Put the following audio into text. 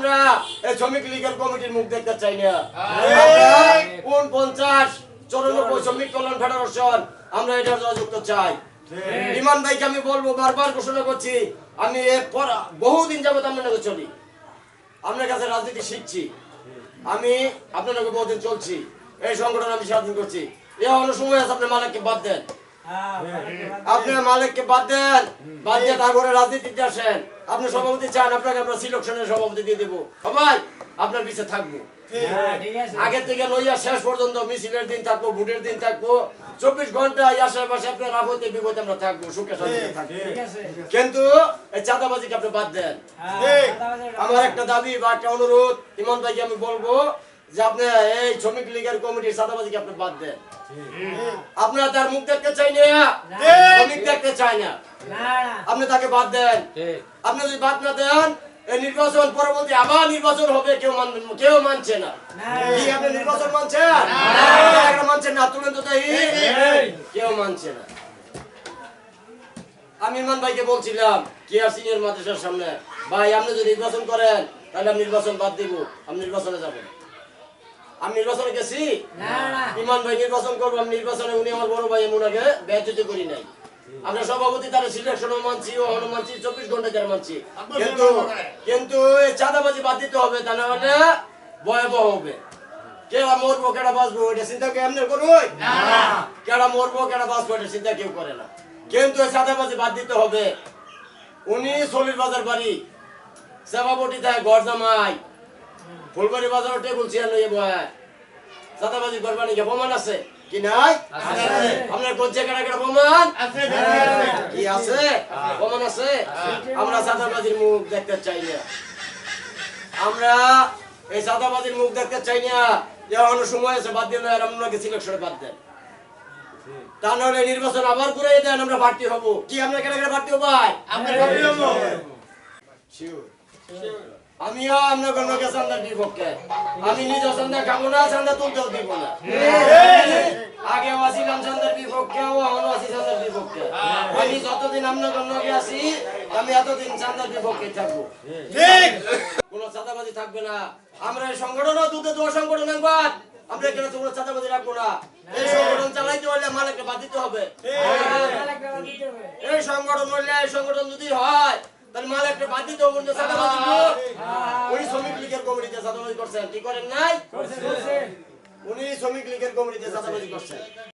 আমরা এই শ্রমিক লীগের কমিটির মুখ দেখতে চাই না। কোন পঞ্চাশ চৌরানব্বই শ্রমিক কল্যাণ ফেডারেশন আমরা এটা যুক্ত চাই। ইমান ভাইকে আমি বলব বারবার ঘোষণা করছি আমি বহুদিন যাবত আপনার চলি। আপনার কাছে রাজনীতি শিখছি। আমি আপনার বহুদিন চলছি। এই সংগঠন আমি স্বাধীন করছি। এ অন্য সময় আছে আপনার মালিককে বাদ দেন। আপনি মালিককে বাদ দেন। বাদ দিয়ে তারপরে রাজনীতিতে আসেন। আপনি সভাপতি চান আপনাকে আমরা সিলেকশনের সভাপতি দিয়ে দেবো। সবাই আপনার পিছিয়ে থাকব। আগে থেকে লইয়া শেষ পর্যন্ত মিছিলের দিন থাকব ভোটের দিন থাকব। চব্বিশ ঘণ্টা এই আশেপাশে আপনার আপদে বিপদে আমরা থাকব সুখে শান্তিতে থাকব। কিন্তু এই চাঁদাবাজিকে আপনি বাদ দেন। আমার একটা দাবি বা একটা অনুরোধ ইমন ভাইকে আমি বলব যে আপনি এই শ্রমিক লীগের কমিটির চাঁদাবাজিকে আপনি বাদ দেন। আপনারা তার মুখ দেখতে চাই না। শ্রমিক দেখতে চাই না। আপনি তাকে বাদ দেন। আপনি যদি বাদ না দেন এই নির্বাচন পরবর্তী আবার নির্বাচন হবে কেউ কেউ মানছে না। কি আপনি নির্বাচন মানছেন? একটা মানছেন না তুলেন তো তাই কেউ মানছে না। আমি ইমান ভাইকে বলছিলাম সিনিয়র মাদ্রাসার সামনে ভাই আপনি যদি নির্বাচন করেন তাহলে আমি নির্বাচন বাদ দিব। আমি নির্বাচনে যাব আমি নির্বাচনে গেছি। ইমান ভাই নির্বাচন করব আমি নির্বাচনে উনি আমার বড় ভাই আমি ওনাকে ব্যর্থিত করি নাই। আমরা সভাপতি তারা সিলেকশনও মানছি ও হন মানছি চব্বিশ ঘণ্টা যারা মানছি। কিন্তু কিন্তু চাঁদাবাজি বাদ দিতে হবে তা না হলে ভয়াবহ হবে। কেউ মরবো কেডা বাঁচবো এটা চিন্তা কেউ এমনি করব? কেডা মরবো কেডা বাঁচবো এটা চিন্তা কেউ করে না। কিন্তু এই চাঁদাবাজি বাদ দিতে হবে। উনি সলির বাজার বাড়ি সেবাবটি তাই ঘর জামাই ফুলবাড়ি বাজার টেবুল চেয়ার লইয়ে বয় চাঁদাবাজি করবানি কে প্রমাণ আছে? কি নাই? আপনার কোন জায়গাটা কেটা প্রমাণ কি আছে? প্রমাণ আছে? আমরা চাঁদাবাজির মুখ দেখতে চাই না। আমরা এই চাঁদাবাজির মুখ দেখতে চাই না। এখনও সময় আছে বাদ দিলে আর আপনাকে সিলেকশনে বাদ দেন। তা নাহলে নির্বাচন আবার ঘুরে দেন আমরা প্রার্থী হব। কি আমরা কেন কেন প্রার্থী হব ভাই? আমিও আপনার কোনো চান্দার বিপক্ষে আমি নিজ চান্দা খাব না চান্দা তুলতেও দিব না। আগে আসিলাম চান্দার বিপক্ষে ও এখন আছি চান্দার বিপক্ষে। আমি যতদিন আপনার কোনো আছি আমি এতদিন চান্দার বিপক্ষে থাকব। কোন চাঁদাবাজি থাকবে না। আমরা এই সংগঠনও দুটো দোয়া সংগঠন একবার। আমরা এখানে তো কোনো চাঁদাবাজি রাখব না। এই সংগঠন চালাইতে হলে মালিককে বাদ দিতে হবে। এই সংগঠন হলে এই সংগঠন যদি হয় তাহলে একটা বাদ দিতে হবে কিন্তু চাঁদাবাজি উনি শ্রমিক লীগের কমিটিতে চাঁদাবাজি করছেন। কি করেন নাই? উনি শ্রমিক লীগের কমিটিতে চাঁদাবাজি করছেন।